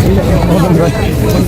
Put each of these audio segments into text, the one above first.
Mami, mga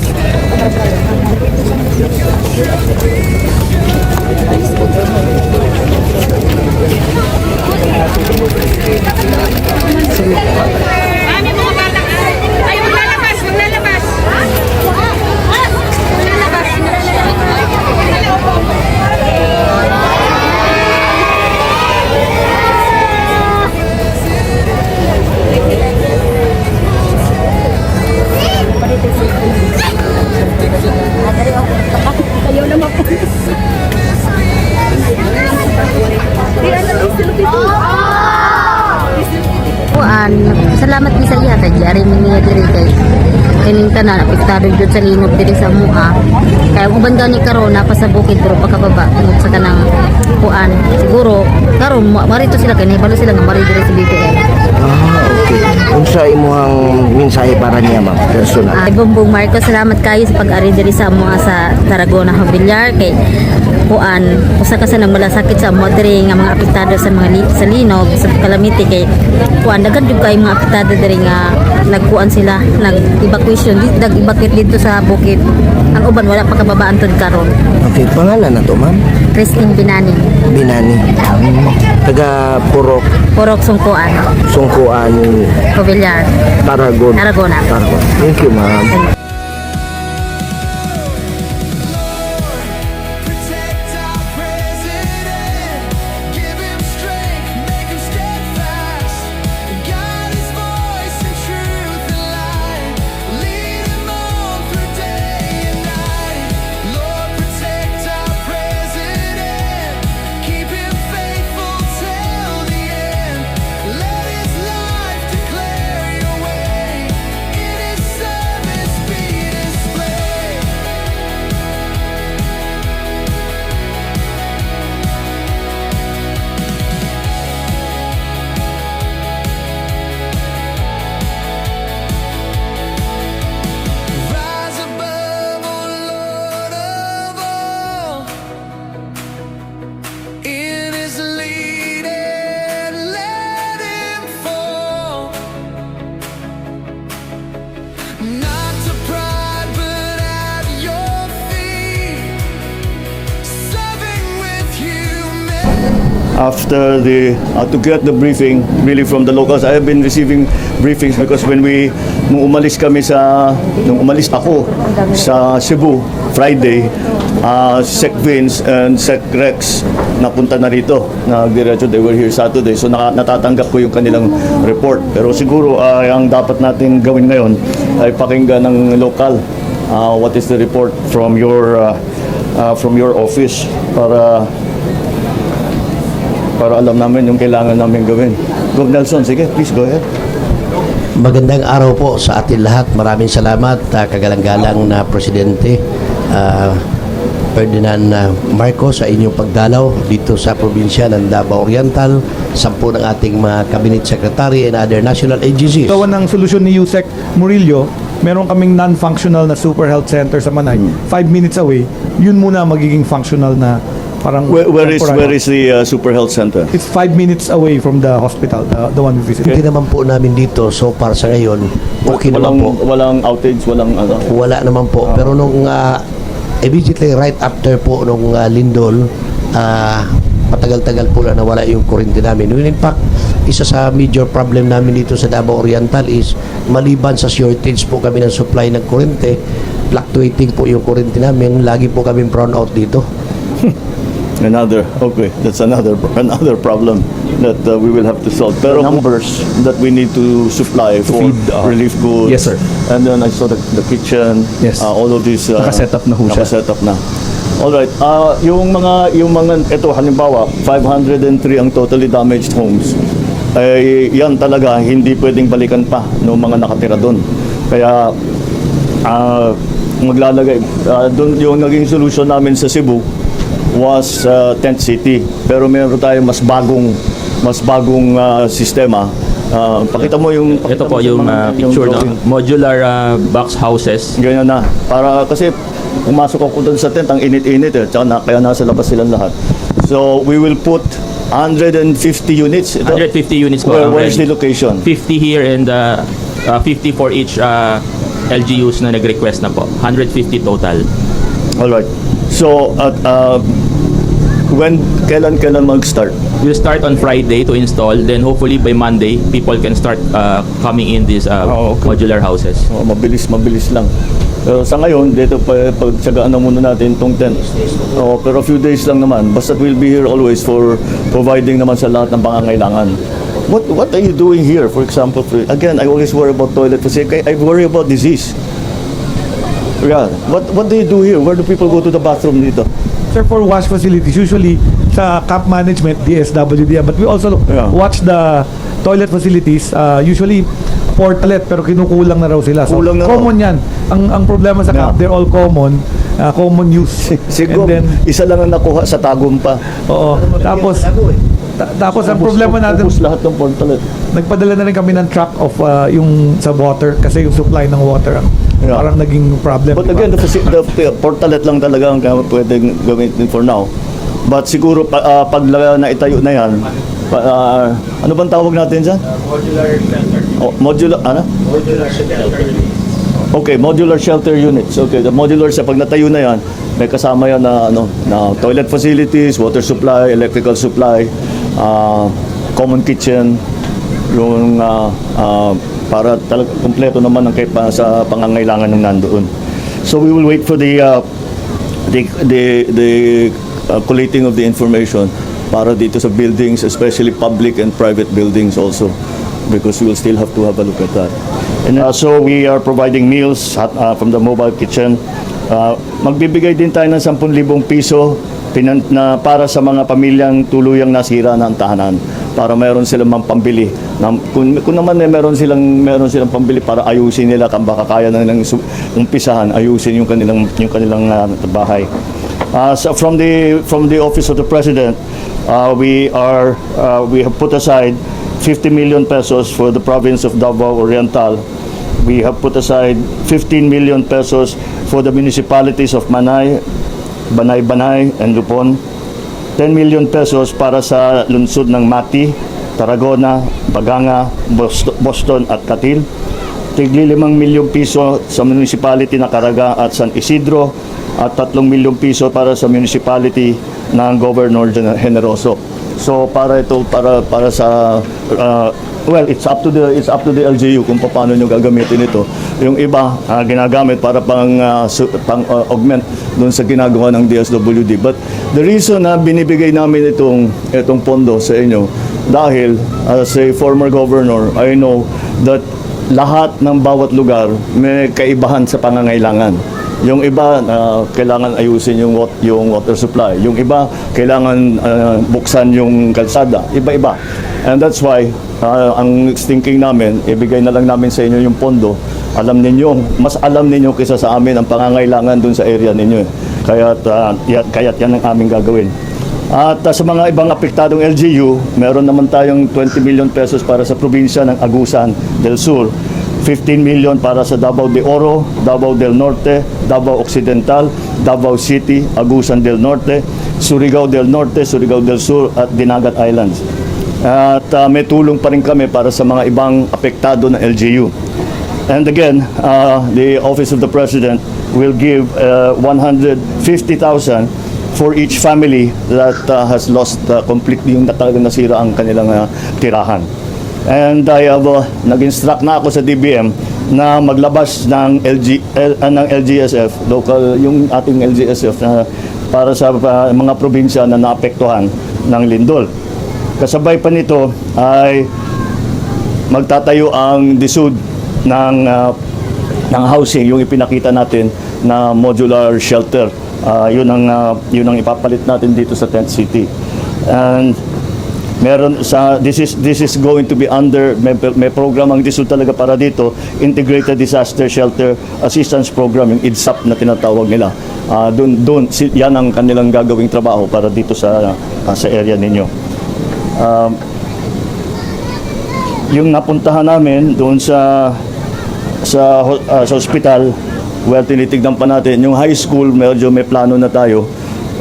jud sa linog diri sa mua. Kay uban gani karon pa sa bukid pero pagkababa tungod sa kanang kuan. Siguro karon ma- marito sila kay balo sila nga mari diri sa BPL. Unsa imong mensahe para niya, ma'am? Personal. Ay Bumbong Marcos, salamat kayo sa pag-ari diri sa mua sa Tarragona Villar kay kuan usa ka sa nagmalasakit sa amo diri nga mga apektado sa mga li- sa linog sa calamity kay kuan daghan jud kay mga apektado diri nga nagkuan sila nag-evacuation nag-evacuate dito sa bukid ang uban wala pa kababaan tud karon Okay, pangalan na to, ma'am? Christine Binani Binani. Taga Purok, Purok Sungkuan Sungkuan, Villar Tarragon. Tarragona Tarragon. Thank you, ma'am. After the uh, to get the briefing really from the locals. I have been receiving briefings because when we nung umalis kami sa nung umalis ako sa Cebu Friday uh, Sec Vince and Sec Rex napunta na rito. Na diretso they were here Saturday. So natatanggap ko yung kanilang report. Pero siguro uh, ang dapat natin gawin ngayon ay pakinggan ng local uh, what is the report from your uh, uh, from your office para para alam namin yung kailangan namin gawin. Gov Nelson, sige, please go ahead. Magandang araw po sa atin lahat. Maraming salamat, uh, kagalang-galang na Presidente ah, Ferdinand ah, Marcos sa inyong pagdalaw dito sa probinsya ng Davao Oriental, sampu ng ating mga cabinet secretary and other national agencies. Gawa ng solusyon ni Yusek Murillo, meron kaming non-functional na super health center sa Manay. Five minutes away, yun muna magiging functional na parang Where, where is where is the uh, Super Health Center? It's five minutes away from the hospital, the, the one we visited. Hindi naman po namin dito so far sa ngayon, okay naman walang, po. walang outage, walang ano. Wala naman po. Pero nung ah, immediately right after po nung ah, lindol, ah, matagal-tagal po na nawala yung kuryente namin. In fact, isa sa major problem namin dito sa Davao Oriental is maliban sa shortage po kami ng supply ng kuryente, fluctuating po yung kuryente namin, lagi po kami brown out dito. Another, okay, that's another another problem that uh, we will have to solve. Pero numbers that we need to supply for feed, uh, relief goods. yes, sir. And then I saw the, the kitchen. Yes. Uh, all of these. Uh, Nakaset up na ho siya. Nakaset up na. All right. Uh, yung mga yung mga ito halimbawa 503 ang totally damaged homes. Ay yan talaga hindi pwedeng balikan pa ng mga nakatira doon. Kaya ah, maglalagay ah, doon yung naging solution namin sa Cebu was uh, Tent City. Pero meron tayong mas bagong mas bagong uh, sistema. Uh, pakita mo yung Ito pakita po mo yung mga- uh, picture no? drawing. modular uh, box houses. Ganyan na. Para kasi pumasok ako doon sa tent, ang init-init eh. Tsaka na, kaya nasa labas silang lahat. So we will put 150 units. Ito. 150 units po. Where, where is the location? 50 here and uh, uh, 50 for each uh, LGUs na nag-request na po. 150 total. Alright. So, at uh, when, kailan, kailan mag-start? We'll start on Friday to install. Then hopefully by Monday, people can start uh, coming in these uh, Oh, okay. modular houses. Oh, mabilis, mabilis lang. Pero sa ngayon, dito pa pagtsagaan na muna natin itong tent. Oh, pero a few days lang naman. Basta we'll be here always for providing naman sa lahat ng pangangailangan. What what are you doing here, for example? For, again, I always worry about toilet facility. I worry about disease. Yeah. What what do you do here? Where do people go to the bathroom dito? Sir, for wash facilities, usually sa camp management, DSWD, yan. but we also Yeah. watch the toilet facilities, uh, usually portalet, pero kinukulang na raw sila. So, Kulang na raw. common yan. Ang, ang problema sa camp, Yeah. they're all common, uh, common use. Siguro, And then, isa lang ang nakuha sa tagumpa. oo, tapos, ta- tapos ang problema natin, Ubus lahat ng portalet. nagpadala na rin kami ng truck of uh, yung sa water, kasi yung supply ng water, ang Yeah. parang naging problem. But again, the, the, the portalet lang talaga ang kaya pwedeng gamitin for now. But siguro pa, ah, pag naitayo na yan, pa, ah, ano bang tawag natin dyan? Modular shelter. Oh, modular, ano? Okay, modular shelter units. Okay, the modular sa pag natayo na yan, may kasama yan na ano, na toilet facilities, water supply, electrical supply, ah, common kitchen, yung ah, ah, para talaga kumpleto naman ang pa, sa pangangailangan ng nandoon. So we will wait for the uh, the the, the uh, collating of the information para dito sa buildings, especially public and private buildings also because we will still have to have a look at that. And uh, so we are providing meals at, uh, from the mobile kitchen. Uh, magbibigay din tayo ng 10,000 piso pinan- na para sa mga pamilyang tuluyang nasira ng tahanan para mayroon silang mang pambili. Na, kung, kung naman eh, meron silang meron silang pambili para ayusin nila kung baka kaya na ng umpisahan ayusin yung kanilang yung kanilang ah, bahay. Uh, so from the from the office of the president, uh, we are uh, we have put aside 50 million pesos for the province of Davao Oriental. We have put aside 15 million pesos for the municipalities of Manay, Banay-Banay, and Lupon. 10 million pesos para sa lungsod ng Mati, Tarragona, Baganga, Boston, at Katil. Tigli 5 milyong piso sa municipality na Caraga at San Isidro at 3 milyong piso para sa municipality ng Governor Gen- Generoso. So para ito para para sa uh, well it's up to the it's up to the LGU kung paano nyo gagamitin ito. Yung iba ah, ginagamit para pang ah, su- pang ah, augment doon sa ginagawa ng DSWD. But the reason na binibigay namin itong itong pondo sa inyo dahil as a former governor I know that lahat ng bawat lugar may kaibahan sa pangangailangan. Yung iba na kailangan ayusin yung wat, yung water supply. Yung iba kailangan ah, buksan yung kalsada. Iba-iba. And that's why ah, ang thinking namin, ibigay na lang namin sa inyo yung pondo. Alam ninyo, mas alam ninyo kaysa sa amin ang pangangailangan dun sa area ninyo. eh. Kaya uh, kaya't yan ang aming gagawin. At uh, sa mga ibang apektadong LGU, meron naman tayong 20 million pesos para sa probinsya ng Agusan del Sur. 15 million para sa Davao de Oro, Davao del Norte, Davao Occidental, Davao City, Agusan del Norte, Surigao del Norte, Surigao del Sur at Dinagat Islands. At uh, may tulong pa rin kami para sa mga ibang apektado ng LGU. And again, uh, the Office of the President will give uh, 150,000 for each family that uh, has lost uh, completely yung talagang nasira ang kanilang uh, tirahan. And I have uh, nag-instruct na ako sa DBM na maglabas ng LG L, uh, ng LGSF, local yung ating LGSF na para sa uh, mga probinsya na naapektuhan ng lindol. Kasabay pa nito ay magtatayo ang DSUD ng uh, ng housing yung ipinakita natin na modular shelter. Uh, yun ang uh, yun ang ipapalit natin dito sa Tent City. And meron sa this is this is going to be under may, may program ang DSUD talaga para dito. Integrated Disaster Shelter Assistance Program yung IDSAP na tinatawag nila. Ah, doon doon si, yan ang kanilang gagawing trabaho para dito sa ah, sa area ninyo. Um, yung napuntahan namin doon sa sa ah, sa ospital well tinitignan pa natin. Yung high school medyo may plano na tayo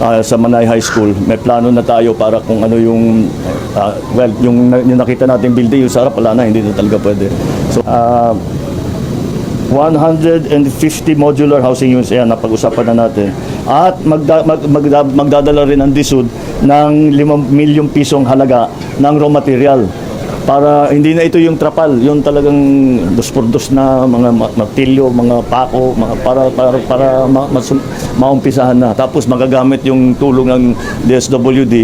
ah, sa Manay High School may plano na tayo para kung ano yung ah, well yung, yung nakita natin building yung sarap wala na hindi na talaga pwede. So ah, 150 modular housing units yan napag-usapan na natin. At magda, mag, magda, magdadala rin ang DSUD ng 5 milyong pisong halaga ng raw material para hindi na ito yung trapal, yung talagang dos por dos na mga ma- martilyo, mga pako, mga para para para ma, mas- maumpisahan na. Tapos magagamit yung tulong ng DSWD,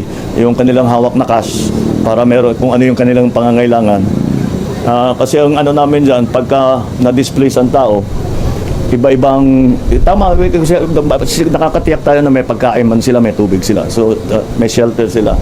yung kanilang hawak na cash para meron kung ano yung kanilang pangangailangan. Ah, kasi ang ano namin diyan pagka na-displace ang tao, iba-ibang eh, tama kasi nakakatiyak tayo na may pagkain man sila, may tubig sila. So uh, may shelter sila.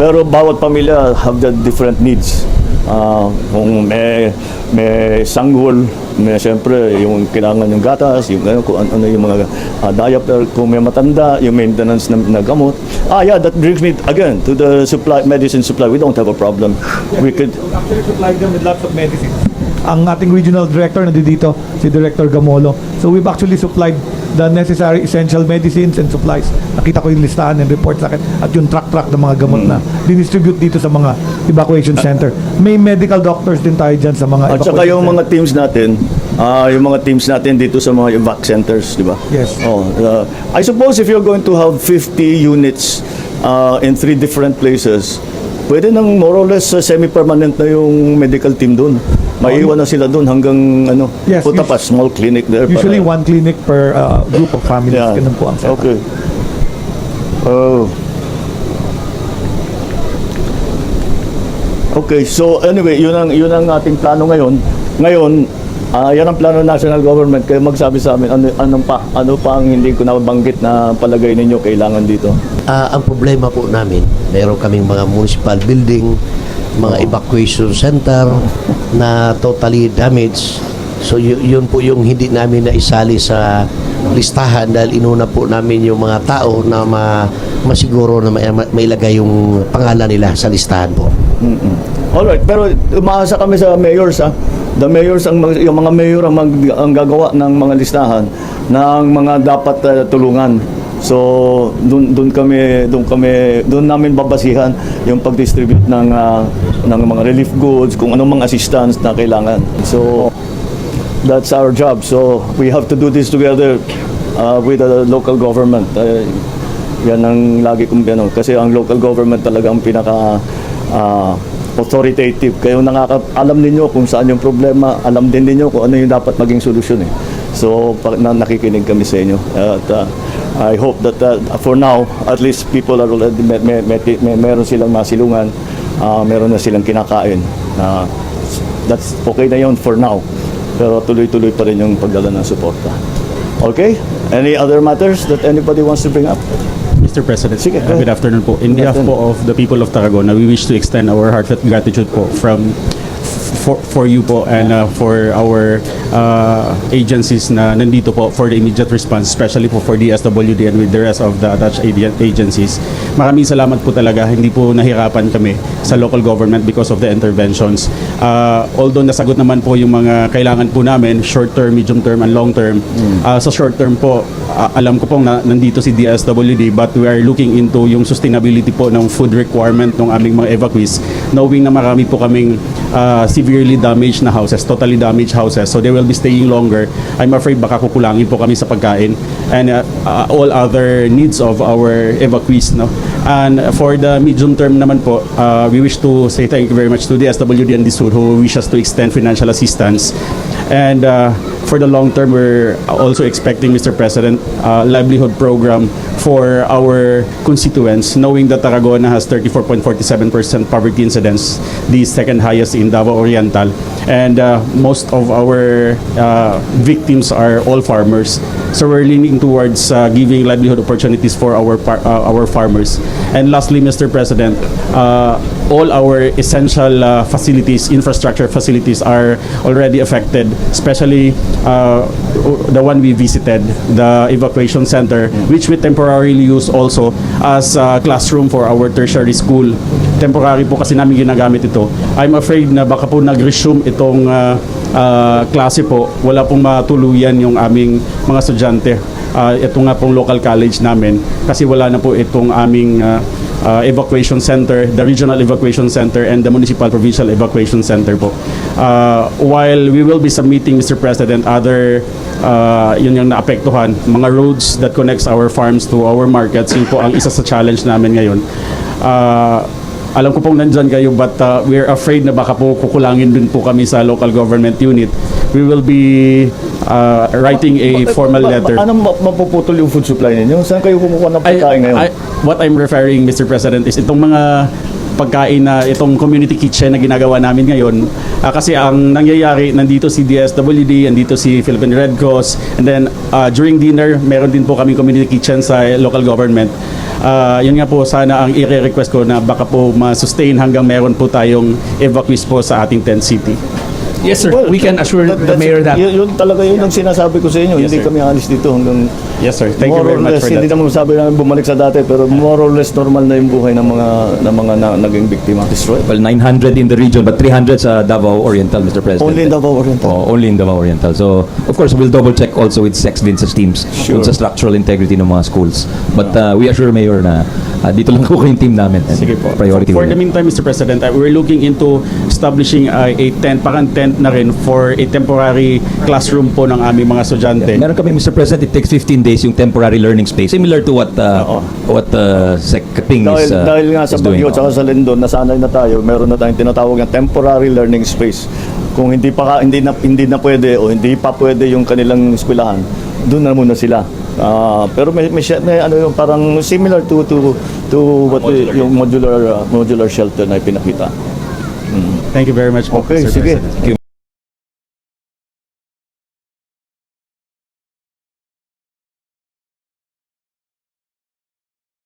Pero bawat pamilya have the different needs. Ah, kung may may sanggol, may siyempre yung kailangan yung gatas, yung ano, kung ano, yung mga ah, diaper, kung may matanda, yung maintenance ng, ng gamot. Ah, yeah, that brings me again to the supply medicine supply. We don't have a problem. We could actually supply them with lots of medicine. Ang ating regional director nandito, si Director Gamolo. So we've actually supplied the necessary essential medicines and supplies. Nakita ko yung listahan and report sa akin at yung truck-truck ng mga gamot na dinistribute dito sa mga evacuation center. May medical doctors din tayo dyan sa mga At saka yung mga teams natin, ah, yung mga teams natin dito sa mga evac centers, di ba? Yes. Oh, uh, I suppose if you're going to have 50 units uh, in three different places, pwede nang more or less uh, semi-permanent na yung medical team doon. Maiiwan na sila doon hanggang ano, Yes, put up a us- small clinic there. Usually para- one clinic per uh, group of families. Yeah. Ganun po ang setup. Okay. Oh. Okay, so anyway, yun ang yun ang ating plano ngayon. Ngayon, ah yan ang plano ng national government kaya magsabi sa amin ano anong pa ano pa ang hindi ko nabanggit na palagay ninyo kailangan dito. Ah, ang problema po namin, meron kaming mga municipal building, mga evacuation center na totally damaged. So yun po yung hindi namin naisali sa listahan dahil inuna po namin yung mga tao na ma masiguro na ma- ma- mailagay yung pangalan nila sa listahan po. Alright, pero umaasa kami sa mayors ha. The mayors ang mag- yung mga mayor ang, mag, ang gagawa ng mga listahan ng mga dapat uh, tulungan. So doon doon kami doon kami doon namin babasihan yung pag-distribute ng ah, ng mga relief goods, kung anong mga assistance na kailangan. So that's our job. So we have to do this together uh, with the local government. Uh, yan ang lagi kong ano, kasi ang local government talaga ang pinaka ah, authoritative. Kayo nakaka alam ninyo kung saan yung problema, alam din ninyo kung ano yung dapat maging solusyon eh. So pag na, nakikinig kami sa inyo. At uh, I hope that uh, for now at least people are already may, may, may, may, meron silang masilungan, ah, meron na silang kinakain. na that's okay na yun for now. Pero tuloy-tuloy pa rin yung pagdala ng suporta. Okay? Any other matters that anybody wants to bring up? Mr. President, Sige, uh, go good afternoon po. In behalf po of the people of Tarragona, we wish to extend our heartfelt gratitude po from for, for you po and uh, for our uh, agencies na nandito po for the immediate response, especially po for DSWD and with the rest of the attached ag- agencies. Maraming salamat po talaga. Hindi po nahirapan kami sa local government because of the interventions. Uh, although nasagot naman po yung mga kailangan po namin, short term, medium term, and long term. Uh, sa short term po, uh, alam ko pong na, nandito si DSWD but we are looking into yung sustainability po ng food requirement ng aming mga evacuees knowing na marami po kaming uh, severely damaged na houses, totally damaged houses. So they will be staying longer. I'm afraid baka kukulangin po kami sa pagkain and uh, uh, all other needs of our evacuees. No? And for the medium term naman po, uh, we wish to say thank you very much to the SWD and DSUD who wish us to extend financial assistance. And uh, for the long term, we're also expecting, Mr. President, a livelihood program for our constituents, knowing that Tarragona has 34.47% poverty incidence, the second highest in Davao Oriental, and uh, most of our uh, victims are all farmers. So we're leaning towards uh, giving livelihood opportunities for our uh, our farmers. And lastly, Mr. President, uh, all our essential uh, facilities, infrastructure facilities are already affected, especially uh, the one we visited, the evacuation center, which we temporarily use also as a classroom for our tertiary school. Temporary po kasi namin ginagamit ito. I'm afraid na baka po nag-resume itong uh, uh, klase po, wala pong matuluyan yung aming mga estudyante. Uh, ito nga pong local college namin kasi wala na po itong aming uh, uh, evacuation center, the regional evacuation center and the municipal provincial evacuation center po. Uh, while we will be submitting, Mr. President, other uh, yun yung naapektuhan, mga roads that connects our farms to our markets, yun po ang isa sa challenge namin ngayon. Uh, alam ko pong nandyan kayo but uh, we're afraid na baka po kukulangin din po kami sa local government unit. We will be uh, writing a formal Ba- letter. Ano ma- mapuputol yung food supply ninyo? Saan kayo kumukuha ng pagkain ngayon? I- what I'm referring, Mr. President, is itong mga pagkain na itong community kitchen na ginagawa namin ngayon Ah, kasi ang nangyayari nandito si DSWD nandito si Philippine Red Cross and then ah, during dinner meron din po kami community kitchen sa local government Ah, yun nga po sana ang i-request ko na baka po ma-sustain hanggang meron po tayong evacuees po sa ating tent city Yes, sir. Well, we can assure that- the mayor that. Yun, yun talaga yun ang sinasabi ko sa inyo. Yes, hindi sir. kami alis dito hanggang yes sir thank you very or much less, for Hindi that naman sabi namin bumalik sa dati pero more or less normal na yung buhay ng mga ng mga na, naging biktima. Destroy. Well, 900 in the region, but 300 sa Davao Oriental, Mr. President. Only in Davao Oriental. Oh, only in Davao Oriental. So, of course, we'll double check also with Sex Vince's teams Sure. sa structural integrity ng mga schools. But uh, we assure Mayor na uh, dito lang po yung team namin. Sige po. Priority For the meantime, Mr. President, uh, we're looking into establishing uh, a tent, parang tent na rin for a temporary classroom po ng aming mga estudyante. Meron kami, Mr. President, it takes 15 days yung temporary learning space. Similar to what uh, what uh, Sec Ping Dahil, is, uh, dahil nga sa is doing. Bagyo at sa Lindon, nasanay na tayo, meron na tayong tinatawag na temporary learning space. Kung hindi pa ka- hindi na hindi na pwede o hindi pa pwede yung kanilang eskwelahan, doon na muna sila. Ah, pero may, may, she- may ano yung parang similar to to to what we- yung modular uh, modular shelter na ipinakita. Thank you very much po, Okay, Mr. sige. President.